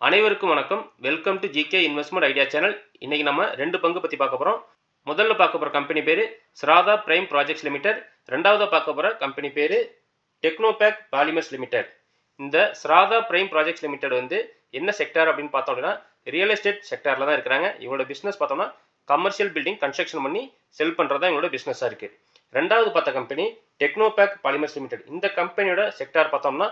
அனைவருக்கும் வணக்கம். Welcome to GK investment idea channel இன்னைக்கு நம்ம ரெண்டு பங்கு பற்றி பார்க்க போகிறோம் முதல்ல பார்க்க போகிற கம்பெனி பேர் ஸ்ராதா பிரைம் ப்ராஜெக்ட்ஸ் லிமிடெட் ரெண்டாவதாக பார்க்க போகிற கம்பெனி பேர் டெக்னோபேக் பாலிமர்ஸ் லிமிடெட் இந்த ஸ்ராதா பிரைம் ப்ராஜெக்ட்ஸ் லிமிடெட் வந்து என்ன செக்டார் அப்படின்னு பார்த்தோம் அப்படின்னா ரியல் எஸ்டேட் செக்டாரில் தான் இருக்கிறாங்க. இவங்களோட பிஸ்னஸ் பார்த்தோம்னா கமர்ஷியல் பில்டிங் கன்ஸ்ட்ரக்ஷன் பண்ணி செல் பண்ணுறது தான் இவங்களோட பிஸ்னஸாக இருக்குது ரெண்டாவது பார்த்த கம்பெனி டெக்னோபேக் பாலிமர்ஸ் லிமிடெட் இந்த கம்பெனியோட செக்டார் பார்த்தோம்னா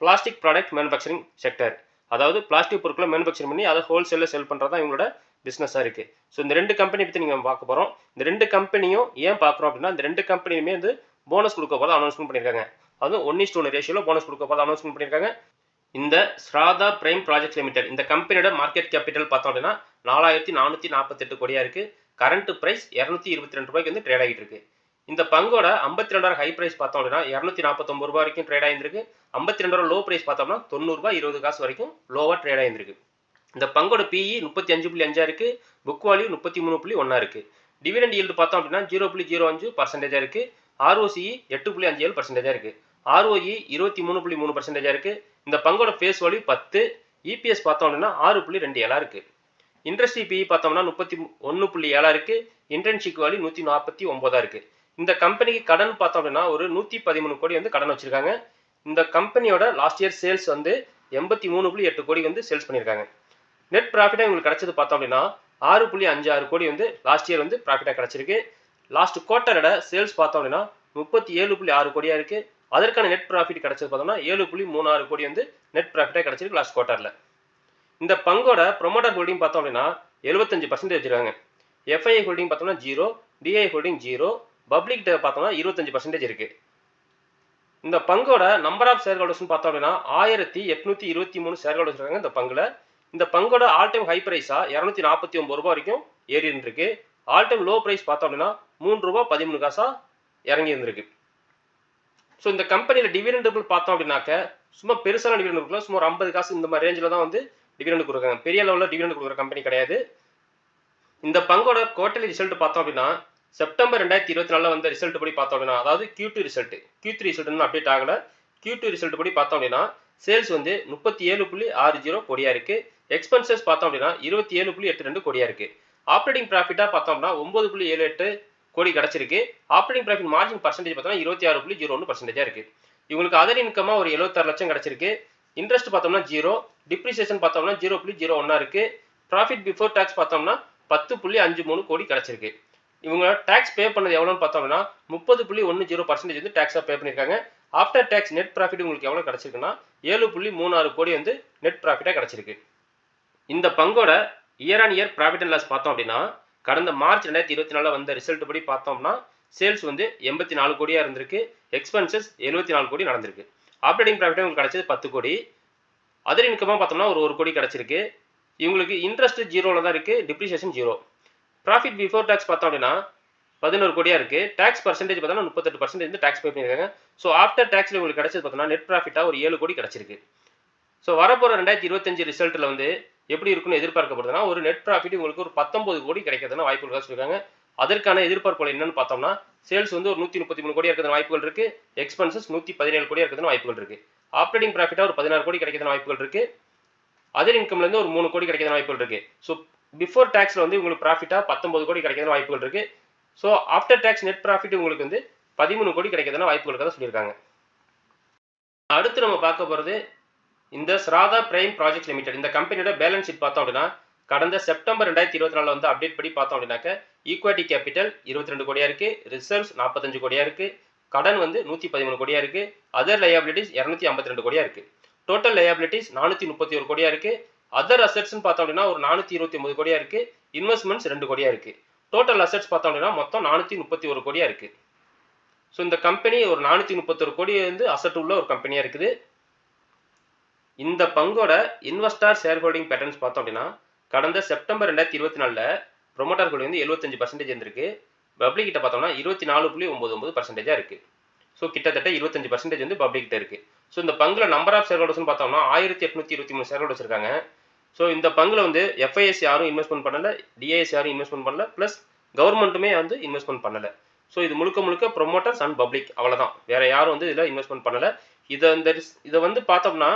பிளாஸ்டிக் ப்ராடக்ட் மேனுஃபேக்சரிங் செக்டர் அதாவது பிளாஸ்டிக் பொருட்களை மேனுஃபேக்சர் பண்ணி அதை ஹோல்சேலில் செல் பண்ணுறது தான் இவங்களோட பிஸ்னஸாக இருக்குது ஸோ இந்த ரெண்டு கம்பெனி பற்றி நீங்கள் பார்க்க போகிறோம் இந்த ரெண்டு கம்பெனியும் ஏன் பார்க்குறோம் அப்படின்னா இந்த ரெண்டு கம்பெனியுமே வந்து போனஸ் கொடுக்க போது அனௌன்ஸ்மெண்ட் பண்ணியிருக்காங்க. அதுவும் ஒன் இஸ் டூ ரேஷியோவில் போனஸ் கொடுக்க போது அனௌன்ஸ்மெண்ட் பண்ணியிருக்காங்க. இந்த ஸ்ராதா பிரைம் ப்ராஜெக்ட் லிமிடெட் இந்த கம்பெனியோட மார்க்கெட் கேபிட்டல் பார்த்தோம் அப்படின்னா நாலாயிரத்தி நானூற்றி நாற்பத்தெட்டு கோடியாக இருக்குது கரண்ட் ப்ரைஸ் இரநூத்தி இருபத்தி ரெண்டு ரூபாய்க்கு வந்து ட்ரேட் ஆகிட்டு இருக்கு. இந்த பங்கோட ஐம்பத்தி ரெண்டாயிரம் ஹை ப்ரைஸ் பார்த்தோம் அப்படின்னா இரநூத்தி நாற்பத்தொம்பது ரூபா வரைக்கும் ட்ரேட் ஆயிருந்திருக்கு. ஐம்பத்தி ரெண்டாயிரம் லோ ப்ரைஸ் பார்த்தோம்னா தொண்ணூறுபா இருபது காசு வரைக்கும் லோவாக ட்ரேட் ஆயிருந்திருக்கு. இந்த பங்கோட பிஇ முப்பத்தி அஞ்சு புள்ளி அஞ்சா இருக்கு. புக் வால்யூ முப்பத்தி மூணு புள்ளி ஒன்றா இருக்கு. டிவிடெண்ட் ஈல்டு பார்த்தோம் அப்படின்னா ஜீரோ புள்ளி ஜீரோ அஞ்சு பர்சன்டேஜாக இருக்கு. ஆர்ஓசிஇ எட்டு புள்ளி அஞ்சு ஏழு பர்சன்டேஜாக இருக்கு. ஆர்ஓஇ இருபத்தி மூணு புள்ளி மூணு பர்சன்டேஜாக இருக்கு. இந்த பங்கோட ஃபேஸ் வால்யூ பத்து இபிஎஸ் பார்த்தோம் அப்படின்னா ஆறு புள்ளி ரெண்டு ஏழா இருக்கு. இண்டஸ்ட்ரி பிஇ பார்த்தோம்னா முப்பத்தி ஒன்று புள்ளி ஏழா இருக்கு. இன்டர்ன்ஷிப் வால்யூ நூற்றி நாற்பத்தி ஒன்பதா இருக்குது இந்த கம்பெனிக்கு கடன் பார்த்தோம் அப்படின்னா ஒரு நூற்றி பதிமூணு கோடி வந்து கடன் வச்சிருக்காங்க. இந்த கம்பெனியோட லாஸ்ட் இயர் சேல்ஸ் வந்து எண்பத்தி மூணு புள்ளி எட்டு கோடி வந்து சேல்ஸ் பண்ணியிருக்காங்க. நெட் ப்ராஃபிட்டாக உங்களுக்கு கிடைச்சது பார்த்தோம் அப்படின்னா ஆறு புள்ளி அஞ்சு ஆறு கோடி வந்து லாஸ்ட் இயர் வந்து ப்ராஃபிட்டாக கிடச்சிருக்கு. லாஸ்ட் குவார்ட்டரோட சேல்ஸ் பார்த்தோம் அப்படின்னா முப்பத்தி ஏழு புள்ளி ஆறு கோடியாக இருக்குது அதற்கான நெட் ப்ராஃபிட் கிடச்சது பார்த்தோம்னா ஏழு புள்ளி மூணு ஆறு கோடி வந்து நெட் ப்ராஃபிட்டாக கிடைச்சிருக்கு லாஸ்ட் குவார்ட்டரில் இந்த பங்கோட ப்ரொமோட்டர் ஹோல்டிங் பார்த்தோம் அப்படின்னா எழுபத்தஞ்சு பர்சன்டேஜ் வச்சிருக்காங்க. எஃப்ஐஐ ஹோல்டிங் பார்த்தோம்னா ஜீரோ டிஐ ஹோல்டிங் ஜீரோ பப்ளிக்கிட்ட பார்த்தோம்னா இருபத்தஞ்சு பர்சன்டேஜ் இருக்கு. இந்த பங்கோட நம்பர் ஆஃப் ஷேர் ஹோல்டர்ஸ்னு பார்த்தோம் அப்படின்னா ஆயிரத்தி எட்நூத்தி இருபத்தி மூணு ஷேர் ஹோல்டர்ஸ் இருக்காங்க இந்த பங்குல. இந்த பங்கோட ஆல் டைம் ஹை பிரைஸா இரநூத்தி நாற்பத்தி ஒன்பது ரூபாய் வரைக்கும் ஏறி இருந்திருக்கு ஆல் டைம் லோ பிரைஸ் பார்த்தோம் அப்படின்னா மூணு ரூபா பதிமூணு காசா இறங்கி இருந்திருக்கு ஸோ இந்த கம்பெனியில் டிவிடெண்டபிள் பார்த்தோம் அப்படின்னாக்க சும்மா பெருசான டிவிடெண்ட் கொடுக்கல சும்மா ஒரு ஐம்பது காசு இந்த மாதிரி ரேஞ்சில் தான் வந்து டிவிடெண்ட் கொடுக்குறாங்க. பெரிய லெவலில் டிவிடெண்ட் கொடுக்குற கம்பெனி கிடையாது. இந்த பங்கோட குவார்டர்லி ரிசல்ட் பார்த்தோம் அப்படின்னா செப்டம்பர் ரெண்டாயிரத்தி இருபத்தி நாலில் வந்த ரிசல்ட் படி பார்த்தோம் அப்படின்னா அதாவது Q two result Q three result இன்னும் அப்டேட் ஆகல. கியூ டூ ரிசல்ட் படி பார்த்தோம் அப்படின்னா சேல்ஸ் வந்து முப்பத்தி ஏழு புள்ளி ஆறு ஜீரோ கோடியா இருக்கு. எக்ஸ்பென்சஸ் பார்த்தோம் அப்படின்னா இருபத்தி ஏழு புள்ளி எட்டு ரெண்டு கோடியா இருக்கு. ஆப்ரேட்டிங் ப்ராஃபிட்டா பார்த்தோம்னா ஒன்பது புள்ளி ஏழு எட்டு கோடி கிடச்சிருக்கு. ஆப்ரேட்டிங் ப்ராஃபிட் மார்ஜின் பர்சன்டேஜ் பார்த்தோம்னா இருபத்தி ஆறு புள்ளி ஜீரோ ஒன்று பர்சன்டேஜாக இருக்கு. இவங்களுக்கு அதர் இன்கமாக ஒரு எழுபத்தாறு லட்சம் கிடச்சிருக்கு. இன்ட்ரெஸ்ட் பார்த்தோம்னா ஜீரோ டிப்ரிசியேஷன் பார்த்தோம்னா ஜீரோ புள்ளி ஜீரோ ஒன்னா இருக்கு. ப்ராஃபிட் பிஃபோர் டேக்ஸ் பார்த்தோம்னா பத்து புள்ளி அஞ்சு மூணு கோடி கிடைச்சிருக்கு. இவங்க டேக்ஸ் பே பண்ணது எவ்வளோன்னு பார்த்தோம்னா முப்பது புள்ளி ஒன்று ஜீரோ பர்சன்டேஜ் வந்து டேக்ஸாக பே பண்ணியிருக்காங்க. ஆஃப்டர் டேக்ஸ் நெட் ப்ராஃபிட் உங்களுக்கு எவ்வளோ கிடச்சிருக்குன்னா ஏழு புள்ளி மூணு ஆறு கோடி வந்து நெட் ப்ராஃபிட்டாக கிடச்சிருக்கு. இந்த பங்கோட year on year profit and loss பார்த்தோம் அப்படின்னா கடந்த மார்ச் ரெண்டாயிரத்தி இருபத்தி நாலில் வந்த ரிசல்ட் படி பார்த்தோம்னா சேல்ஸ் வந்து எண்பத்தி நாலு கோடியாக இருந்திருக்கு. எக்ஸ்பென்சஸ் எழுபத்தி நாலு கோடி நடந்திருக்கு. ஆப்ரேட்டிங் ப்ராஃபிட்டே உங்களுக்கு கிடைச்சது பத்து கோடி. அதர் இன்கமாக பார்த்தோம்னா ஒரு ஒரு கோடி கிடச்சிருக்கு. இவங்களுக்கு இன்ட்ரெஸ்ட் ஜீரோவில் தான் இருக்குது depreciation zero profit before tax பார்த்தோம் அப்படின்னா பதினோரு கோடியாக இருக்குது டேக்ஸ் பர்சன்டேஜ் பார்த்தோம்னா முப்பத்தெட்டு பர்சன்டேஜ் வந்து டேக்ஸ் பே பண்ணியிருக்காங்க. ஸோ ஆஃப்டர் டேக்ஸில் உங்களுக்கு கிடச்சது பார்த்தோம்னா நெட் ப்ராஃபிட்டாக ஒரு ஏழு கோடி கிடச்சிருக்கு. ஸோ வரப்போகிற ரெண்டாயிரத்தி இருபத்தஞ்சு ரிசல்ட்டில் வந்து எப்படி இருக்குன்னு எதிர்பார்க்கப்படுதுன்னா ஒரு நெட் ப்ராஃபிட் உங்களுக்கு ஒரு பத்தொம்பது கோடி கிடைக்கிறதுனா வாய்ப்புகள் சொல்லியிருக்காங்க. அதற்கான எதிர்பார்ப்புகள் என்னன்னு பார்த்தோம்னா சேல்ஸ் வந்து ஒரு நூற்றி முப்பத்தி மூணு கோடி இருக்கிறது வாய்ப்புகள் இருக்கு. எக்ஸ்பென்சஸ் நூற்றி பதினேழு கோடி இருக்கிறது வாய்ப்புகள் இருக்கு. ஆப்ரேட்டிங் ப்ராஃபிட்டாக ஒரு பதினாறு கோடி கிடைக்கிறதுன வாய்ப்புகள் இருக்கு. அதர் இன்கம்லேருந்து ஒரு மூணு கோடி கிடைக்கிறதுன வாய்ப்புகள் இருக்கு. ஸோ பிஃபோர் டேக்ஸில் வந்து உங்களுக்கு ப்ராஃபிட்டாக பத்தொம்பது கோடி கிடைக்கிறதுன வாய்ப்புகள் இருக்கு. So after tax net profit உங்களுக்கு வந்து பதிமூணு கோடி கிடைக்கிறதுன வாய்ப்புகள் தான் சொல்லியிருக்காங்க. அடுத்து நம்ம பார்க்க போகிறது இந்த ஸ்ராதா பிரைம் ப்ராஜெக்ட் லிமிடெட் இந்த கம்பெனியோட பேலன்ஸ் ஷீட் பார்த்தோம் அப்படின்னா கடந்த செப்டம்பர் ரெண்டாயிரத்தி இருபத்தி நாலில் வந்து அப்டேட் படி பார்த்தோம் அப்படின்னாக்க ஈக்விட்டி கேபிட்டல் இருபத்தி ரெண்டு கோடியா இருக்கு ரிசர்வ்ஸ் நாற்பத்தஞ்சு கோடியா இருக்கு கடன் வந்து நூற்றி பதிமூணு கோடியா இருக்கு அதர் லயபிலிட்டிஸ் இரநூத்தி ஐம்பத்தி ரெண்டு கோடியா இருக்கு. டோட்டல் லயபிலிட்டிஸ் நானூற்றி முப்பத்தி ஒரு கோடியா இருக்கு அதர் அசட்ஸ்னு பார்த்தோம் அப்படின்னா ஒரு நானூற்றி இருபத்தி ஒன்பது கோடியா இருக்கு. இன்வெஸ்ட்மெண்ட்ஸ் ரெண்டு கோடியா இருக்கு. டோட்டல் அசட்ஸ் பார்த்தோம் அப்படின்னா மொத்தம் நானூற்றி முப்பத்தி ஒரு கோடியா இருக்கு. ஸோ இந்த கம்பெனி ஒரு நானூற்றி முப்பத்தொரு கோடி வந்து அசட் உள்ள ஒரு கம்பெனியாக இருக்குது. இந்த பங்கோட இன்வெஸ்டார் ஷேர் ஹோல்டிங் பேட்டர்ன்ஸ் பார்த்தோம் அப்படின்னா கடந்த செப்டம்பர் ரெண்டாயிரத்தி இருபத்தி நாலில் ப்ரொமோட்டர் வந்து எழுபத்தஞ்சு பர்சன்டேஜ் இருந்திருக்கு. பப்ளிக் கிட்ட பார்த்தோம்னா இருபத்தி நாலு புள்ளி ஒம்பது ஒம்பது பர்சன்டேஜாக இருக்குது ஸோ கிட்டத்தட்ட இருபத்தஞ்சு பர்சன்டேஜ் வந்து பப்ளிக் கிட்ட இருக்குது ஸோ இந்த பங்கில் நம்பர் ஆஃப் ஷேர் ஹோல்டர்ஸ்னு பார்த்தோம்னா ஆயிரத்தி எட்நூத்தி இருபத்தி மூணு ஷேர் ஹோல்டர்ஸ் இருக்காங்க. ஸோ இந்த பங்கில் வந்து எஃப்ஐஎஸ் யாரும் இன்வெஸ்ட்மெண்ட் பண்ணலை டிஐஎஸ் யாரும் இன்வெஸ்ட்மெண்ட் பண்ணல ப்ளஸ் கவர்மெண்ட்டுமே வந்து இன்வெஸ்ட்மெண்ட் பண்ணலை. ஸோ இது முழுக்க முழுக்க ப்ரொமோட்டர்ஸ் அண்ட் பப்ளிக் அவ்வளோதான் வேற யாரும் வந்து இதில் இன்வெஸ்ட்மெண்ட் பண்ணல. இதை இந்த இதை வந்து பார்த்தோம்னா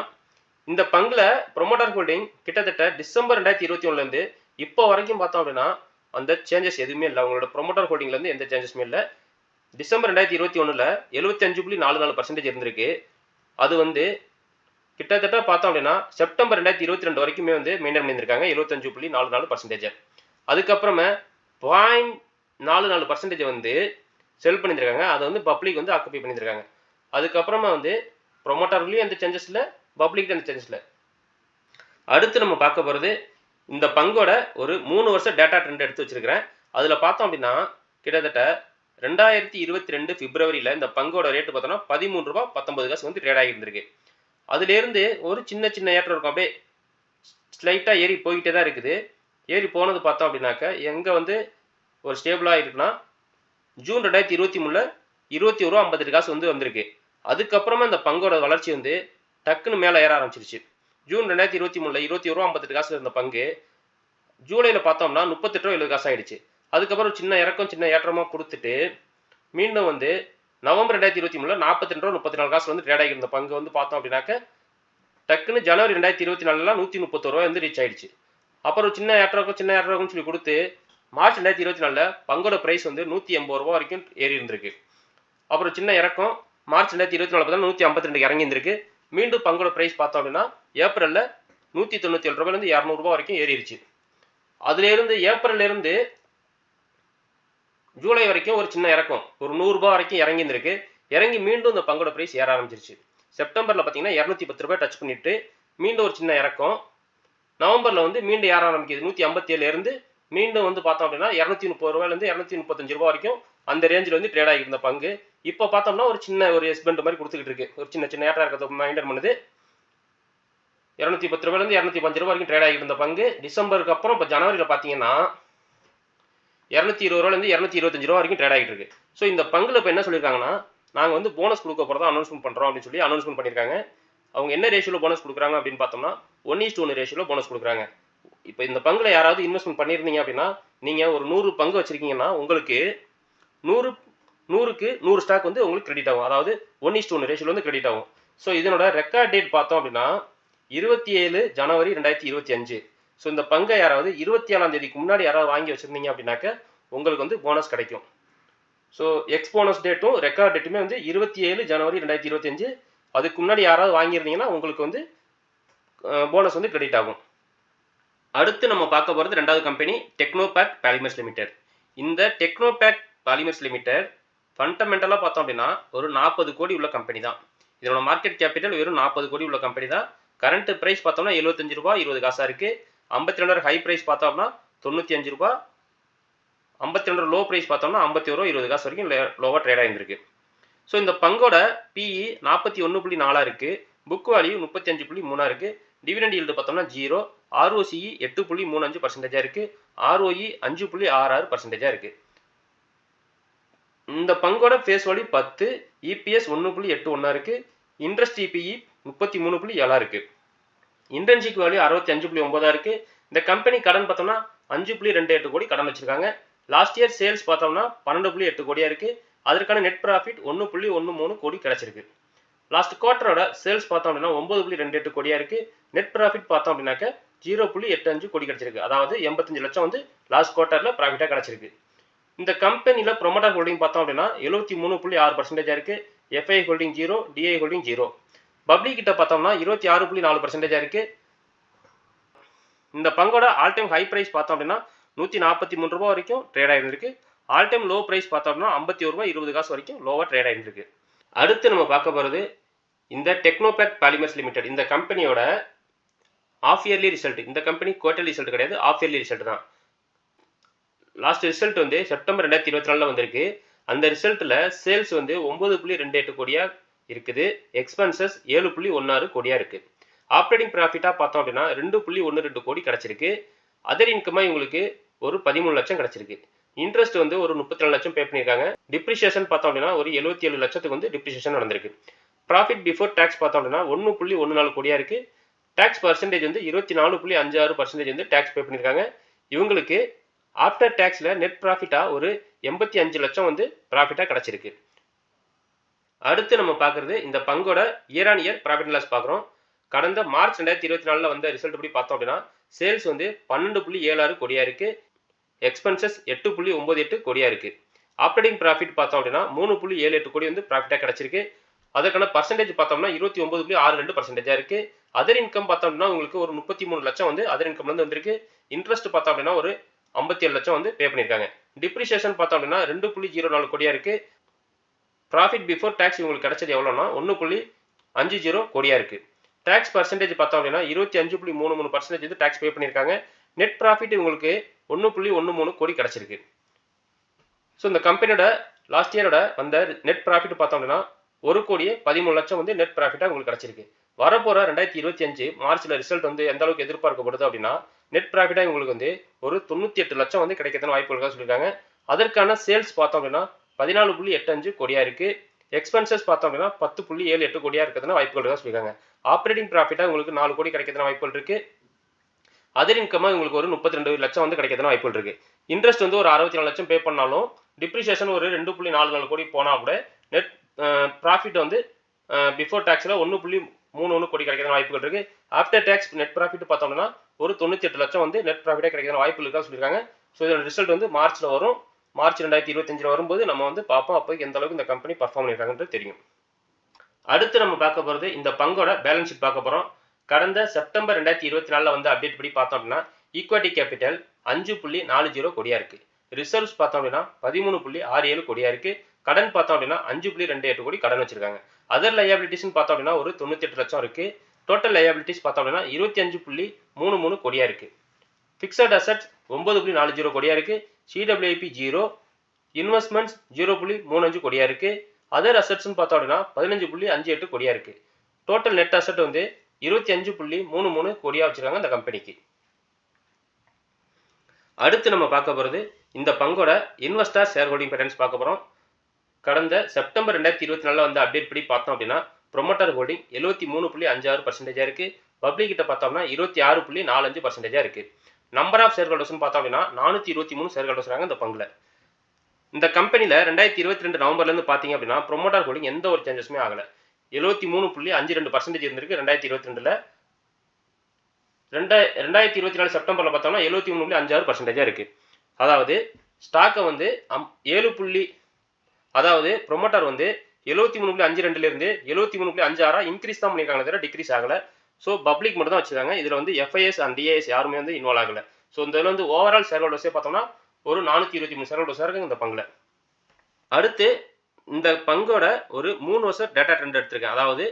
இந்த பங்கில் ப்ரொமோட்டர் ஹோல்டிங் கிட்டத்தட்ட டிசம்பர் ரெண்டாயிரத்தி இருபத்தி ஒன்றுலேருந்து இப்போ வரைக்கும் பார்த்தோம் அப்படின்னா அந்த சேஞ்சஸ் எதுவுமே இல்லை. அவங்களோட ப்ரொமோட்டர் ஹோல்டிங்லேருந்து எந்த சேஞ்சஸுமே இல்லை. டிசம்பர் ரெண்டாயிரத்தி இருபத்தி ஒன்றில் எழுபத்தஞ்சு புள்ளி நாலு நாலு பர்சன்டேஜ் இருந்திருக்கு. அது வந்து கிட்டத்தட்ட பார்த்தோம் அப்படின்னா செப்டம்பர் ரெண்டாயிரத்தி இருபத்தி ரெண்டு வரைக்குமே வந்து மெயின்டைன் பண்ணியிருக்காங்க எழுபத்தஞ்சு புள்ளி நாலு நாலு பர்சன்டேஜ் அதுக்கப்புறமே பாயிண்ட் நாலு நாலு பர்சன்டேஜ் வந்து செல் பண்ணியிருக்காங்க அதை வந்து பப்ளிக் வந்து ஆக்குப்பை பண்ணியிருக்காங்க அதுக்கப்புறமா வந்து ப்ரொமோட்டர்லேயும் எந்த சேஞ்சஸ் இல்லை பப்ளிக் எந்த சேஞ்சஸ் இல்லை. அடுத்து நம்ம பார்க்க போகிறது இந்த பங்கோட ஒரு மூணு வருஷம் டேட்டா ட்ரெண்ட் எடுத்து வச்சிருக்கிறேன். அதில் பார்த்தோம் அப்படின்னா கிட்டத்தட்ட ரெண்டாயிரத்தி இருபத்தி ரெண்டு பிப்ரவரியில் இந்த பங்கோட ரேட்டு பார்த்தோம்னா பதிமூணு ரூபா பத்தொன்பது காசு வந்து ட்ரேட் ஆகியிருந்திருக்கு. அதுலேருந்து ஒரு சின்ன சின்ன ஏற்றம் இருக்கும். அப்படியே ஸ்லைட்டாக ஏறி போய்கிட்டே தான் இருக்குது. ஏறி போனது பார்த்தோம் அப்படின்னாக்க எங்கே வந்து ஒரு ஸ்டேபிளாக இருக்குன்னா ஜூன் ரெண்டாயிரத்தி இருபத்தி மூணில் இருபத்தி ஒரு ரூபா ஐம்பத்தெட்டு காசு வந்து வந்திருக்கு. அதுக்கப்புறமா இந்த பங்கோட வளர்ச்சி வந்து டக்குன்னு மேலே ஏற ஆரம்பிச்சிருச்சு. ஜூன் ரெண்டாயிரத்தி இருபத்தி மூணில் இருபத்தி ஒரு ரூபா ஐம்பத்தெட்டு காசு இருந்த பங்கு ஜூலையில் பார்த்தோம்னா முப்பத்தெட்டு ரூபா எழுபது காசு ஆயிடுச்சு. அதுக்கப்புறம் சின்ன இறக்கம் சின்ன ஏற்றமாக கொடுத்துட்டு மீண்டும் வந்து நவம்பர் ரெண்டாயிரத்தி இருபத்தி மூணில் நாற்பத்தி ரெண்டு ரூபா முப்பத்தி நாலு காசு வந்து ட்ரேட் ஆகியிருந்த பங்கு வந்து பார்த்தோம் அப்படின்னாக்க டக்குன்னு ஜனவரி ரெண்டாயிரத்தி இருபத்தி நாலுலாம் நூற்றி முப்பத்தொரு ரூபா வந்து ரீச் ஆயிடுச்சு. அப்புறம் சின்ன ஏற்றக்கும் சின்ன ஏற்றக்கும்னு சொல்லி கொடுத்து மார்ச் ரெண்டாயிரத்தி இருபத்தி நாலில் பங்கோட ப்ரைஸ் வந்து நூற்றி எண்பது ரூபா வரைக்கும் ஏறி இருந்திருக்கு. அப்புறம் சின்ன இறக்கம் மார்ச் ரெண்டாயிரத்தி இருபத்தி நாலு பார்த்தா நூற்றி ஐம்பத்தி ரெண்டு இறங்கி இருந்திருக்கு. மீண்டும் பங்கோட ப்ரைஸ் பார்த்தோம் அப்படின்னா ஏப்ரலில் நூற்றி தொண்ணூற்றி ஏழு ரூபாயிலேருந்து இரநூறுபா வரைக்கும் ஏறிடுச்சு அதுலேருந்து ஏப்ரல்லேருந்து ஜூலை வரைக்கும் ஒரு சின்ன இறக்கம். ஒரு நூறுரூபா வரைக்கும் இறங்கி இருந்திருக்கு இறங்கி மீண்டும் இந்த பங்கோட ப்ரைஸ் ஏற ஆரம்பிச்சிருச்சு. செப்டம்பரில் பார்த்தீங்கன்னா இரநூத்தி பத்து ரூபாய் டச் பண்ணிட்டு மீண்டும் ஒரு சின்ன இறக்கம். நவம்பரில் வந்து மீண்டும் ஏற ஆரம்பிக்குது. நூற்றி ஐம்பத்தி ஏழுலேருந்து மீண்டும் வந்து பார்த்தோம் அப்படின்னா இரநூத்தி முப்பது ரூபாயிலேருந்து இரநூத்தி முப்பத்தஞ்சு ரூபா வரைக்கும் அந்த ரேஞ்சில் வந்து ட்ரேட் ஆகியிருந்த பங்கு. இப்போ பார்த்தோம்னா ஒரு சின்ன ஒரு எஸ்பெண்ட் மாதிரி கொடுத்துக்கிட்டு இருக்கு. ஒரு சின்ன சின்ன ஏற்றா இருக்கிறத மைண்டர் பண்ணுது. இரநூத்தி பத்து ரூபாயிலேருந்து இரநூத்தி பஞ்சு ரூபா வரைக்கும் ட்ரேட் ஆகியிருந்த பங்கு. டிசம்பருக்கு அப்புறம் இப்போ ஜனவரியில் பார்த்தீங்கன்னா இரநூத்தி இருபது ரூபாலேருந்து இரநூத்தி இருபத்தஞ்சு ரூபா வரைக்கும் ட்ரேட் ஆகிட்டு இருக்கு. ஸோ இந்த பங்குல இப்போ என்ன சொல்லியிருக்காங்கன்னா நாங்கள் வந்து போனஸ் கொடுக்க போகிறதா அனௌன்ஸ்மெண்ட் பண்ணுறோம் அப்படின்னு சொல்லி அனௌன்ஸ்மெண்ட் பண்ணியிருக்காங்க அவங்க என்ன ரேஷியோவில் போனஸ் கொடுக்குறாங்க அப்படின்னு பார்த்தோம்னா ஒன் இஸ் ஒன்று ரேஷியோவில் போனஸ் கொடுக்குறாங்க. இப்போ இந்த பங்குல யாராவது இன்வெஸ்ட்மெண்ட் பண்ணியிருந்தீங்க அப்படின்னா நீங்கள் ஒரு நூறு பங்கு வச்சுருக்கீங்கன்னா உங்களுக்கு நூறு நூறுக்கு நூறு ஸ்டாக் வந்து உங்களுக்கு கிரெடிட் ஆகும். அதாவது ஒன் இஸ் ஒன்று ரேஷியோவில் வந்து கிரெடிட் ஆகும். ஸோ இதனோட ரெக்கார்ட் டேட் பார்த்தோம் அப்படின்னா இருபத்தி ஏழு ஜனவரி ரெண்டாயிரத்தி இருபத்தி அஞ்சு. ஸோ இந்த பங்கை யாராவது இருபத்தி ஏழாம் தேதிக்கு முன்னாடி யாராவது வாங்கி வச்சுருந்தீங்க அப்படின்னாக்க உங்களுக்கு வந்து போனஸ் கிடைக்கும். ஸோ எக்ஸ் போனஸ் டேட்டும் ரெக்கார்ட் டேட்டுமே வந்து இருபத்தி ஏழு ஜனவரி ரெண்டாயிரத்தி இருபத்தஞ்சு அதுக்கு முன்னாடி யாராவது வாங்கியிருந்தீங்கன்னா உங்களுக்கு வந்து போனஸ் வந்து கிரெடிட் ஆகும். அடுத்து நம்ம பார்க்க போகிறது ரெண்டாவது கம்பெனி டெக்னோபேக் பாலிமர்ஸ் லிமிடெட் இந்த டெக்னோபேக் பாலிமர்ஸ் லிமிடெட் ஃபண்டமெண்டலாக பார்த்தோம் அப்படின்னா ஒரு நாற்பது கோடி உள்ள கம்பெனி தான். இதனோட மார்க்கெட் கேபிட்டல் வெறும் நாற்பது கோடி உள்ள கம்பெனி தான். கரண்ட் ப்ரைஸ் பார்த்தோம்னா எழுபத்தஞ்சு ரூபா இருபது காசாக இருக்குது ஐம்பத்தி ரெண்டு ஹை ப்ரைஸ் பார்த்தோம்னா தொண்ணூற்றி அஞ்சு ரூபா. ஐம்பத்தி ரெண்டு லோ ப்ரைஸ் பார்த்தோம்னா ஐம்பத்தி ஒரு இருபது காசு வரைக்கும் லோவாக ட்ரேட் ஆகிருக்கு ஸோ இந்த பங்கோட பிஇ நாற்பத்தி ஒன்று புள்ளி நாலாக இருக்குது புக் வேல்யூ முப்பத்தி அஞ்சு புள்ளி மூணாக இருக்குது டிவிடெண்ட் ஈல்டு பார்த்தோம்னா ஜீரோ ஆர்ஓசிஇ எட்டு புள்ளி மூணு அஞ்சு பர்சன்டேஜாக இருக்குது ஆர்ஓஇ அஞ்சு புள்ளி ஆறு ஆறு பர்சன்டேஜாக இருக்குது இந்த பங்கோட ஃபேஸ் வேல்யூ பத்து இபிஎஸ் ஒன்று புள்ளி எட்டு ஒன்றா இருக்குது இன்ட்ரெஸ்ட் இபிஇ முப்பத்தி மூணு புள்ளி ஏழாக இருக்குது இன்டர்ன்ஷிப் வேல்யூ அறுபத்தி அஞ்சு புள்ளி ஒன்பதா இருக்கு. இந்த கம்பெனி கடன் பார்த்தோம்னா அஞ்சு புள்ளி ரெண்டு எட்டு கோடி கடன் வச்சிருக்காங்க. லாஸ்ட் இயர் சேல்ஸ் பார்த்தோம்னா பன்னெண்டு புள்ளி எட்டு கோடியாக இருக்குது அதற்கான நெட் ப்ராஃபிட் ஒன்று புள்ளி ஒன்று மூணு கோடி கிடச்சிருக்கு. லாஸ்ட் குவார்டரோட சேல்ஸ் பார்த்தோம் அப்படின்னா ஒன்பது புள்ளி ரெண்டு எட்டு கோடியாக இருக்குது நெட் ப்ராஃபிட் பார்த்தோம் அப்படின்னாக்க ஜீரோ புள்ளி எட்டு அஞ்சு கோடி கிடச்சிருக்கு. அதாவது எண்பத்தஞ்சு லட்சம் வந்து லாஸ்ட் குவார்ட்டரில் ப்ராஃபிட்டாக கிடச்சிருக்கு. இந்த கம்பெனியில் ப்ரொமோட்டர் ஹோல்டிங் பார்த்தோம் அப்படின்னா எழுபத்தி மூணு புள்ளி ஆறு பர்சன்டேஜாக இருக்குது FI holding zero DI holding zero public கிட்ட பார்த்தோம்னா இருபத்தி ஆறு புள்ளி நாலு பர்சன்டேஜாக இருக்குது இந்த பங்கோட ஆல் டைம் ஹை ப்ரைஸ் பார்த்தோம் அப்படின்னா நூற்றி நாற்பத்தி மூணு ரூபா வரைக்கும் ட்ரேட் ஆகிருந்திருக்கு ஆல் டைம் லோ ப்ரைஸ் பார்த்தோம் அப்படின்னா ஐம்பத்தி ஒரு ரூபா இருபது காசு வரைக்கும் லோவாக ட்ரேட் ஆகிருந்திருக்கு அடுத்து நம்ம பார்க்க போகிறது இந்த டெக்னோபேக் பாலிமர்ஸ் லிமிடெட் இந்த கம்பெனியோட ஆஃப் இயர்லி ரிசல்ட் இந்த கம்பெனி குவார்டர்லி ரிசல்ட் கிடையாது ஆஃப் இயர்லி ரிசல்ட் தான். லாஸ்ட் ரிசல்ட் வந்து செப்டம்பர் ரெண்டாயிரத்தி இருபத்தி நாலில் வந்திருக்கு. அந்த ரிசல்ட்டில் சேல்ஸ் வந்து ஒம்பது புள்ளி ரெண்டு எட்டு கோடியாக இருக்குது. எக்ஸ்பென்சஸ் ஏழு புள்ளி ஒன்னாறு கோடியாக இருக்குது ஆப்ரேட்டிங் ப்ராஃபிட்டாக பார்த்தோம் அப்படின்னா ரெண்டு புள்ளி ஒன்று ரெண்டு கோடி கிடச்சிருக்கு. அதர் இன்கமாக இவங்களுக்கு ஒரு பதிமூணு லட்சம் கிடச்சிருக்கு. இன்ட்ரெஸ்ட் வந்து ஒரு முப்பத்தி ரெண்டு லட்சம் பே பண்ணியிருக்காங்க. டிப்ரிஷியேஷன் பார்த்தோம் அப்படின்னா ஒரு எழுபத்தி ஏழு லட்சத்துக்கு வந்து டிப்ரிஷியேஷன் நடந்திருக்கு. ப்ராஃபிட் பிஃபோர் டேக்ஸ் பார்த்தோம் அப்படின்னா ஒன்று புள்ளி ஒன்று நாலு கோடியாக இருக்குது டேக்ஸ் பர்சன்டேஜ் வந்து இருபத்தி நாலு புள்ளி அஞ்சு ஆறு பர்சன்டேஜ் வந்து டேக்ஸ் பே பண்ணியிருக்காங்க. இவங்களுக்கு ஆஃப்டர் டேக்ஸில் நெட் ப்ராஃபிட்டாக ஒரு எண்பத்தி அஞ்சு லட்சம் வந்து ப்ராஃபிட்டாக கிடச்சிருக்கு. அடுத்து நம்ம பார்க்குறது இந்த பங்கோட year on year profit loss பார்க்குறோம். கடந்த மார்ச் ரெண்டாயிரத்தி இருபத்தி நாலில் வந்த ரிசல்ட் படி பார்த்தோம் அப்படின்னா சேல்ஸ் வந்து பன்னெண்டு புள்ளி ஏழாறு கொடியாக இருக்குது எக்ஸ்பென்சஸ் எட்டு புள்ளி ஒம்பது எட்டு கொடியாக இருக்குது ஆப்ரேட்டிங் ப்ராஃபிட் பார்த்தோம் அப்படின்னா மூணு புள்ளி ஏழு எட்டு கோடி வந்து ப்ராஃபிட்டாக கிடச்சிருக்கு. அதற்கான பர்சன்டேஜ் பார்த்தோம்னா இருபத்தி ஒன்பது புள்ளி ஆறு ரெண்டு பர்சன்டேஜாக இருக்குது அதர் இன்கம் பார்த்தோம் அப்படின்னா உங்களுக்கு ஒரு முப்பத்தி மூணு லட்சம் வந்து அதர் இன்கம்லேருந்து வந்திருக்கு. இன்ட்ரெஸ்ட் பார்த்தோம் அப்படின்னா ஒரு ஐம்பத்தி ஏழு லட்சம் வந்து பே பண்ணியிருக்காங்க. டிப்ரிசியேஷன் பார்த்தோம் அப்படின்னா ரெண்டு புள்ளி ஜீரோ நாலு கோடியாக இருக்குது ப்ராஃபிட் பிஃபோர் டேக்ஸ் இவங்களுக்கு கிடைச்சது எவ்வளோனா ஒன்று புள்ளி அஞ்சு ஜீரோ கோடியாக இருக்குது டேக்ஸ் பர்சன்டேஜ் பார்த்தோம் அப்படின்னா இருபத்தி அஞ்சு புள்ளி மூணு மூணு பர்சன்டேஜ் வந்து டேக்ஸ் பே பண்ணியிருக்காங்க. நெட் ப்ராஃபிட் இவங்களுக்கு ஒன்று புள்ளி ஒன்று மூணு கோடி கிடச்சிருக்கு. ஸோ இந்த கம்பெனியோட லாஸ்ட் இயரோட வந்த நெட் ப்ராஃபிட் பார்த்தோம் அப்படின்னா ஒரு கோடியே பதிமூணு லட்சம் வந்து நெட் ப்ராஃபிட்டாக உங்களுக்கு கிடச்சிருக்கு. வரப்போகிற ரெண்டாயிரத்தி இருபத்தி அஞ்சு மார்ச்சில் ரிசல்ட் வந்து எந்த அளவுக்கு எதிர்பார்க்கப்படுது அப்படின்னா நெட் ப்ராஃபிட்டாக உங்களுக்கு வந்து ஒரு தொண்ணூற்றி எட்டு லட்சம் வந்து கிடைக்கிறதுன்னு வாய்ப்பு இருக்கா சொல்லியிருக்காங்க. அதற்கான சேல்ஸ் பார்த்தோம் அப்படின்னா பதினாலு புள்ளி எட்டு அஞ்சு கோடியா இருக்கு. எக்ஸ்பென்சஸ் பார்த்தோம் அப்படின்னா பத்து புள்ளி ஏழு எட்டு கோடியா இருக்கிறதுனா வாய்ப்புகள் இருக்கா சொல்லியிருக்காங்க. ஆப்ரேட்டிங் ப்ராஃபிட்டாக உங்களுக்கு நாலு கோடி கிடைக்கிறதுனா வாய்ப்புகள் இருக்கு. அதர் இன்கமாக உங்களுக்கு ஒரு முப்பத்தி ரெண்டு லட்சம் வந்து கிடைக்கிறதுனா வாய்ப்புகள் இருக்கு. இன்ட்ரெஸ்ட் வந்து ஒரு அறுபத்தி நாலு லட்சம் பே பண்ணாலும் டிப்ரிசியேஷன் ஒரு ரெண்டு புள்ளி நாலு நாலு கோடி போனால் கூட நெட் ப்ராஃபிட் வந்து பிஃபோர் டேக்ஸில் ஒன்று புள்ளி மூணு ஒன்று கோடி கிடைக்கிற வாய்ப்புகள் இருக்கு. ஆஃப்டர் டேக்ஸ் நெட் ப்ராஃபிட் பார்த்தோம்னா ஒரு தொண்ணூற்றி எட்டு லட்சம் வந்து நெட் ப்ராஃபிட்டாக கிடைக்கிற வாய்ப்பு இருக்கா சொல்லியிருக்காங்க. ஸோ இதோட ரிசல்ட் வந்து மார்ச்சில் வரும். மார்ச் ரெண்டாயிரத்தி இருபத்தஞ்சில் வரும்போது நம்ம வந்து பார்ப்போம் அப்போ எந்த அளவுக்கு இந்த கம்பெனி பர்ஃபார்ம் பண்ணியிருக்காங்கன்றது தெரியும். அடுத்து நம்ம பார்க்க போகிறது இந்த பங்கோட பேலன்ஸ் ஷீட் பார்க்க போகிறோம் கடந்த செப்டம்பர் ரெண்டாயிரத்தி இருபத்தி நாலில் வந்து அப்டேட் படி பார்த்தோம் அப்படின்னா ஈக்விட்டி கேபிட்டல் அஞ்சு புள்ளி நாலு ஜீரோ கொடியாக இருக்குது ரிசர்வ்ஸ் பார்த்தோம் அப்படின்னா பதிமூணு புள்ளி ஆறு ஏழு கொடியாக இருக்குது கடன் பார்த்தோம் அப்படின்னா அஞ்சு புள்ளி ரெண்டு எட்டு கோடி கடன் வச்சிருக்காங்க. அதர் லயபிலிட்டிஸ்னு பார்த்தோம் அப்படின்னா ஒரு தொண்ணூற்றி எட்டு லட்சம் இருக்குது டோட்டல் லயபிலிட்டிஸ் பார்த்தோம் அப்படின்னா இருபத்தி அஞ்சு புள்ளி மூணு மூணு கொடியாக இருக்குது ஃபிக்ஸட் அசட் ஒன்பது புள்ளி நாலு ஜீரோ கொடியாக இருக்குது சிடபிள்யூஐபி ஜீரோ இன்வெஸ்ட்மெண்ட்ஸ் ஜீரோ புள்ளி மூணு அஞ்சு கோடியா இருக்கு. அதர் அசட்ஸ்னு பார்த்தோம் அப்படின்னா பதினஞ்சு புள்ளி அஞ்சு எட்டு கோடியா இருக்கு. டோட்டல் நெட் அசட் வந்து இருபத்தி அஞ்சு புள்ளி மூணு மூணு கோடியா வச்சிருக்காங்க அந்த கம்பெனிக்கு அடுத்து நம்ம பார்க்க போகிறது இந்த பங்கோட இன்வெஸ்டர் ஷேர் ஹோல்டிங் பேட்டர்ன்ஸ் பார்க்க போகிறோம் கடந்த செப்டம்பர் ரெண்டாயிரத்தி இருபத்தி நாலில் வந்து அப்டேட் படி பார்த்தோம் அப்படின்னா ப்ரொமோட்டர் ஹோல்டிங் எழுபத்தி மூணு புள்ளி அஞ்சாறு பர்சன்டேஜாக இருக்குது பப்ளிக் கிட்ட பார்த்தோம்னா இருபத்தி ஆறு புள்ளி நாலஞ்சு பர்சன்டேஜாக இருக்குது நம்பர் ஆஃப் ஷேர் ஹோல்டர்ஸ்னு பார்த்தோம் அப்படின்னா நானூற்றி இருபத்தி மூணு ஷேர் ஹோல்டர்ஸ் இருக்காங்க இந்த பங்கில். இந்த கம்பெனியில் ரெண்டாயிரத்தி இருபத்தி ரெண்டு நவம்பர்லேருந்து பார்த்தீங்க அப்படின்னா ப்ரொமோட்டர் ஹோல்டிங் எந்த ஒரு சேஞ்சஸுமே ஆகலை. எழுபத்தி மூணு புள்ளி அஞ்சு ரெண்டு பர்சன்டேஜ் இருந்திருக்கு ரெண்டாயிரத்தி இருபத்தி ரெண்டில். ரெண்டாய் ரெண்டாயிரத்தி இருபத்தி நாலு செப்டம்பரில் பார்த்தோம்னா எழுபத்தி மூணு புள்ளி அஞ்சாறு பர்சன்டேஜாக இருக்குது அதாவது ஸ்டாக்கை வந்து அம் ஏழு புள்ளி அதாவது ப்ரொமோட்டர் வந்து எழுபத்தி மூணு புள்ளி அஞ்சு ரெண்டுலேருந்து எழுபத்தி மூணு புள்ளி அஞ்சு ஆறா இன்க்ரீஸ் தான் பண்ணியிருக்காங்க தவிர டிக்ரீஸ் ஆகலை. ஸோ பப்ளிக் மட்டும் தான் வச்சிருக்காங்க. இதில் வந்து எஃப்ஐஎஸ் அண்ட் டிஏஎஸ் யாருமே வந்து இன்வால்வ் ஆகலை. ஸோ இந்த இதில் வந்து ஓவரால் ஷேர் ஹோல்டர்ஸே பார்த்தோம்னா ஒரு நானூற்றி இருபத்தி மூணு ஷேர் ஹோல்டர்ஸ் இருக்காங்க இந்த பங்கில். அடுத்து இந்த பங்கோட ஒரு மூணு வருஷம் டேட்டா ட்ரெண்ட் எடுத்திருக்கேன். அதாவது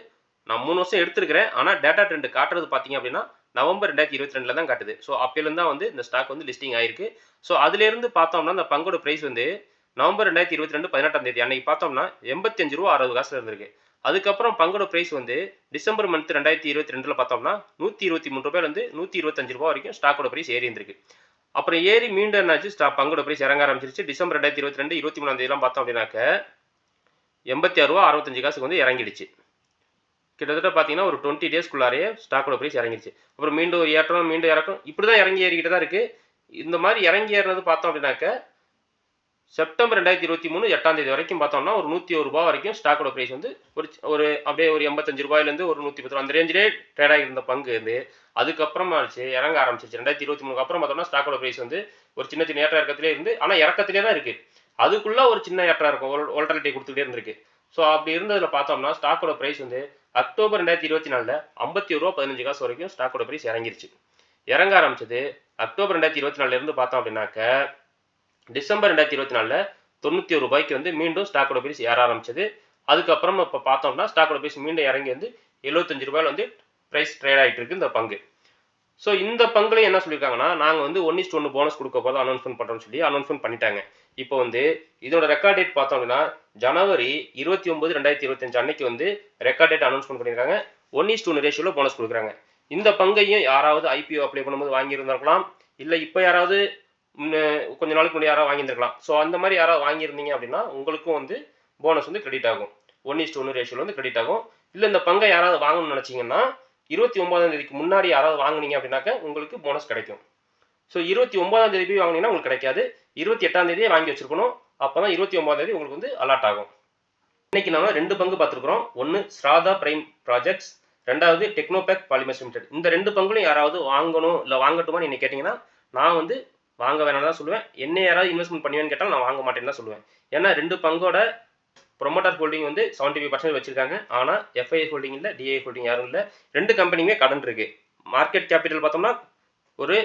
நான் மூணு வருஷம் எடுத்திருக்கிறேன். ஆனால் டேட்டா ட்ரெண்ட் காட்டுறது பார்த்தீங்க அப்படின்னா நவம்பர் ரெண்டாயிரத்தி இருபத்தி ரெண்டில் தான் காட்டுது. ஸோ அப்போலேருந்து தான் வந்து இந்த ஸ்டாக் வந்து லிஸ்டிங் ஆயிருக்கு. ஸோ அதுலேருந்து பார்த்தோம்னா இந்த பங்கோட ப்ரைஸ் வந்து நவம்பர் ரெண்டாயிரத்தி இருபத்தி ரெண்டு பதினெட்டாம் தேதி அன்னைக்கு பார்த்தோம்னா எண்பத்தஞ்சு ரூபா அறுபது காசில் இருந்திருக்கு. அதுக்கப்புறம் பங்கோட ப்ரைஸ் வந்து டிசம்பர் மந்த் ரெண்டாயிரத்தி இருபத்தி ரெண்டில் பார்த்தோம்னா நூற்றி இருபத்தி மூணு ரூபாயிலேருந்து நூற்றி இருபத்தஞ்சு ரூபா வரைக்கும் ஸ்டாக்கோட ப்ரைஸ் ஏறி இருந்திருக்கு. அப்புறம் ஏறி மீண்டும் என்னாச்சு? ஸ்டா பங்கோட ப்ரைஸ் இறங்க ஆரம்பிச்சிருச்சு. டிசம்பர் ரெண்டாயிரத்தி இருபத்தி ரெண்டு இருபத்தி மூணாம் தேதியெல்லாம் பார்த்தோம் அப்படின்னாக்க எண்பத்தி ஆறு ரூபா அறுபத்தஞ்சு காசுக்கு வந்து இறங்கிடுச்சு. கிட்டத்தட்ட பார்த்தீங்கன்னா ஒரு டுவெண்ட்டி டேஸ்க்குள்ளாரையே ஸ்டாக்கோட ப்ரைஸ் இறங்கிடுச்சு. அப்புறம் மீண்டும் ஒரு ஏற்றம் மீண்டும் இறக்கும். இப்படி தான் இறங்கி ஏறிக்கிட்டு தான் இருக்குது இந்த மாதிரி இறங்கி ஏறினது பார்த்தோம் அப்படின்னாக்க செப்டம்பர் ரெண்டாயிரத்தி இருபத்தி மூணு எட்டாம் தேதி வரைக்கும் பார்த்தோம்னா ஒரு நூற்றி ஒரு ரூபா வரைக்கும் ஸ்டாக்கோட ப்ரைஸ் வந்து ஒரு ஒரு அப்படியே ஒரு எண்பத்தஞ்சு ரூபாயிலேருந்து ஒரு நூற்றி பத்து ரூபா. அந்த ரேஞ்சிலே ட்ரேட் ஆகியிருந்த பங்கு வந்து அதுக்கப்புறமா ஆச்சு இறங்க ஆரம்பிச்சிச்சு ரெண்டாயிரத்தி இருபத்தி மூணுக்கு அப்புறம் பார்த்தோம்னா ஸ்டாக்கோட ப்ரைஸ் வந்து ஒரு சின்ன சின்ன ஏற்ற இறக்கத்திலே இருந்து ஆனால் இறக்கத்திலே தான் இருக்குது அதுக்குள்ளே ஒரு சின்ன ஏற்றம் இருக்கும். ஓல்டர்லிட்டி கொடுத்துட்டே இருந்திருக்கு. ஸோ அப்படி இருந்ததில் பார்த்தோம்னா ஸ்டாக்கோட ப்ரைஸ் வந்து அக்டோபர் ரெண்டாயிரத்தி இருபத்தி நாலில் ஐம்பத்தி ஒரு ரூபா பதினஞ்சு காசு வரைக்கும் ஸ்டாக்கோட ப்ரைஸ் இறங்கிருச்சு. இறங்க ஆரம்பிச்சது அக்டோபர் ரெண்டாயிரத்தி இருபத்தி நாலுலேருந்து பார்த்தோம் அப்படின்னாக்க டிசம்பர் ரெண்டாயிரத்தி இருபத்தி நாலில் தொண்ணூற்றி ஒரு ரூபாய்க்கு வந்து மீண்டும் ஸ்டாக்கோட பிரைஸ் ஏற ஆரம்பிச்சது. அதுக்கப்புறம் இப்போ பார்த்தோம்னா ஸ்டாக்கோட பிரைஸ் மீண்டும் இறங்கி வந்து எழுபத்தஞ்சு ரூபாயில் வந்து ப்ரைஸ் ட்ரேட் ஆகிட்டு இருக்கு இந்த பங்கு. ஸோ இந்த பங்குலையும் என்ன சொல்லியிருக்காங்கன்னா நாங்கள் வந்து ஒன் இஸ்ட் ஒன்று போனஸ் கொடுக்க போதும் அனௌன்ஸ்மெண்ட் பண்ணுறோம்னு சொல்லி அனௌன்ஸ்மெண்ட் பண்ணிட்டாங்க. இப்போ வந்து இதோட ரெக்கார்ட் டேட் பார்த்தோம் அப்படின்னா ஜனவரி இருபத்தி ஒன்பது ரெண்டாயிரத்தி இருபத்தஞ்சு அன்னைக்கு வந்து ரெக்கார்ட் டேட் அனௌன்ஸ்மெண்ட் பண்ணியிருக்காங்க. ஒன் இஸ்ட் ஒன்று ரேஷியோவில் போனஸ் கொடுக்குறாங்க. இந்த பங்கையும் யாராவது ஐபிஓ அப்ளை பண்ணும்போது வாங்கியிருந்திருக்கலாம். இல்லை இப்போ யாராவது கொஞ்ச நாளுக்கு முன்னாடி யாராவது வாங்கியிருந்துருக்கலாம். ஸோ அந்த மாதிரி யாராவது வாங்கியிருந்தீங்க அப்படின்னா உங்களுக்கும் வந்து போனஸ் வந்து கிரெடிட் ஆகும். ஒன் இஸ்ட் ஒன்று ரேஷியோவில் வந்து கிரெடிட் ஆகும். இல்லை இந்த பங்கை யாராவது வாங்கணும்னு நினச்சிங்கன்னா இருபத்தி ஒன்பதாம் தேதிக்கு முன்னாடி யாராவது வாங்குனீங்க அப்படின்னாக்க உங்களுக்கு போனஸ் கிடைக்கும். ஸோ இருபத்தி ஒன்பதாம் தேதி போய் வாங்கினீங்கன்னா உங்களுக்கு கிடைக்காது. இருபத்தி எட்டாம் தேதியே வாங்கி வச்சிருக்கணும். அப்போ தான் இருபத்தி ஒன்பதாம் தேதி உங்களுக்கு வந்து அலாட் ஆகும். இன்னைக்கு நம்ம ரெண்டு பங்கு பார்த்துருக்குறோம். ஒன்று ஸ்ராதா பிரைம் ப்ராஜெக்ட்ஸ் ரெண்டாவது டெக்னோபேக் பாலிமர்ஸ் லிமிடெட் இந்த ரெண்டு பங்குலையும் யாராவது வாங்கணும் இல்லை வாங்கட்டுமான்னு என்ன கேட்டிங்கன்னா நான் வந்து வாங்க வேணாம் தான் சொல்லுவேன். என்ன யாராவது இன்வெஸ்ட்மெண்ட் பண்ணுவேன்னு கேட்டால் நான் வாங்க மாட்டேன்னு தான் சொல்லுவேன். ஏன்னா ரெண்டு பங்கோட ப்ரொமோட்டர் ஹோல்டிங் வந்து செவன்ட்டி ஃபைவ் பர்சன்ட் வச்சிருக்காங்க ஆனால் எஃப்ஐ ஹோல்டிங் இல்லை டிஐ ஹோல்டிங் யாரும் இல்லை. ரெண்டு கம்பெனியுமே கடன் இருக்கு. மார்க்கெட் கேபிட்டல் பார்த்தோம்னா ஒரு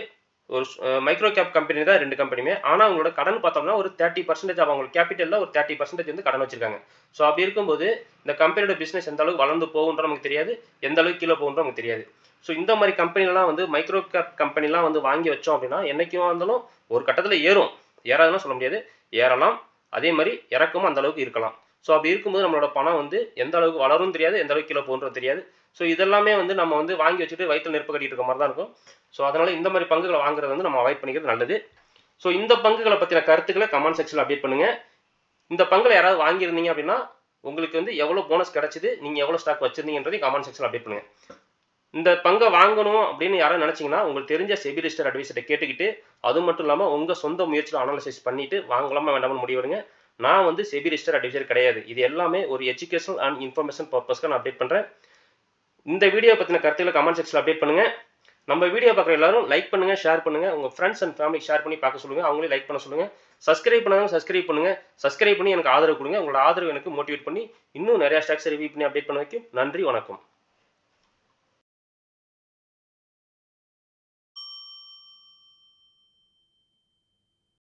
ஒரு மைக்ரோ கேப் கம்பெனி தான் ரெண்டு கம்பெனியுமே ஆனால் அவங்களோட கடன் பார்த்தோம்னா ஒரு தேர்ட்டி பர்சன்டேஜ் அவங்களுக்கு கேபிட்டலில் ஒரு தேர்ட்டி பர்சன்டேஜ் வந்து கடன் வச்சிருக்காங்க. ஸோ அப்படி இருக்கும்போது இந்த கம்பெனியோட பிஸ்னஸ் எந்த அளவுக்கு வளர்ந்து போகுன்ற நமக்கு தெரியாது. எந்த அளவுக்கு கீழே போகுன்ற நமக்கு தெரியாது. ஸோ இந்த மாதிரி கம்பெனிலாம் வந்து மைக்ரோ கேப் கம்பெனிலாம் வந்து வாங்கி வச்சோம் அப்படின்னா என்றைக்கும் இருந்தாலும் ஒரு கட்டத்தில் ஏறும். ஏறாதுன்னு சொல்ல முடியாது. ஏறலாம். அதே மாதிரி இறக்கமும் அந்த அளவுக்கு இருக்கலாம். ஸோ அப்படி இருக்கும்போது நம்மளோட பணம் வந்து எந்த அளவுக்கு வளரும் தெரியாது எந்த அளவுக்கு கீழே போகுன்றது தெரியாது. ஸோ இதெல்லாமே வந்து நம்ம வந்து வாங்கி வச்சுட்டு வயிற்று நெருப்பு கட்டிட்டு இருக்க மாதிரி தான் இருக்கும். ஸோ அதனால் இந்த மாதிரி பங்குகளை வாங்குறது வந்து நம்ம அவாய்ட் பண்ணிக்கிறது நல்லது. ஸோ இந்த பங்குகளை பற்றின கருத்துக்களை கமெண்ட் செக்ஷனில் அப்டேட் பண்ணுங்கள் இந்த பங்குல யாராவது வாங்கியிருந்தீங்க அப்படின்னா உங்களுக்கு வந்து எவ்வளோ போனஸ் கிடைச்சிது நீங்கள் எவ்வளோ ஸ்டாக் வச்சிருந்தீங்கன்றதையும் கமெண்ட் செக்ஷனில் அப்டேட் பண்ணுங்கள் இந்த பங்கை வாங்கணும் அப்படின்னு யாரும் நினச்சிங்கன்னா உங்களுக்கு தெரிஞ்ச செபி ரிஜிஸ்டர் அட்வைசர்கிட்ட கேட்டுக்கிட்டு அது மட்டும் இல்லாமல் உங்கள் சொந்த முயற்சியில் அனாலிசிஸ் பண்ணிவிட்டு வாங்கலாமா வேண்டாம்னு முடிவெடுங்க. நான் வந்து செபி ரிஜிஸ்டர் அட்வைசர் கிடையாது. இது எல்லாமே ஒரு எஜுகேஷனல் அண்ட் இன்ஃபர்மேஷன் பர்பஸ்க்கு நான் அப்டேட் பண்ணுறேன் இந்த வீடியோ பற்றின கருத்துக்களை கமெண்ட் செக்ஷனில் அப்டேட் பண்ணுங்கள் நம்ம வீடியோ பார்க்குற எல்லாரும் லைக் பண்ணுங்கள் ஷேர் பண்ணுங்க. உங்கள் ஃப்ரெண்ட்ஸ் அண்ட் ஃபேமிலி ஷேர் பண்ணி பார்க்க சொல்லுங்க. அவங்களே லைக் பண்ண சொல்லுங்கள் சப்ஸ்கிரைப் பண்ணாலும் சப்ஸ்கிரைப் பண்ணுங்கள் சப்ஸ்கிரைப் பண்ணி எனக்கு ஆதரவு கொடுங்க. உங்களோட ஆதரவு எனக்கு மோட்டிவேட் பண்ணி இன்னும் நிறையா ஸ்டாக்ஸ் ரிவ்யூ பண்ணி அப்டேட் பண்ண வைக்கும். நன்றி வணக்கம்.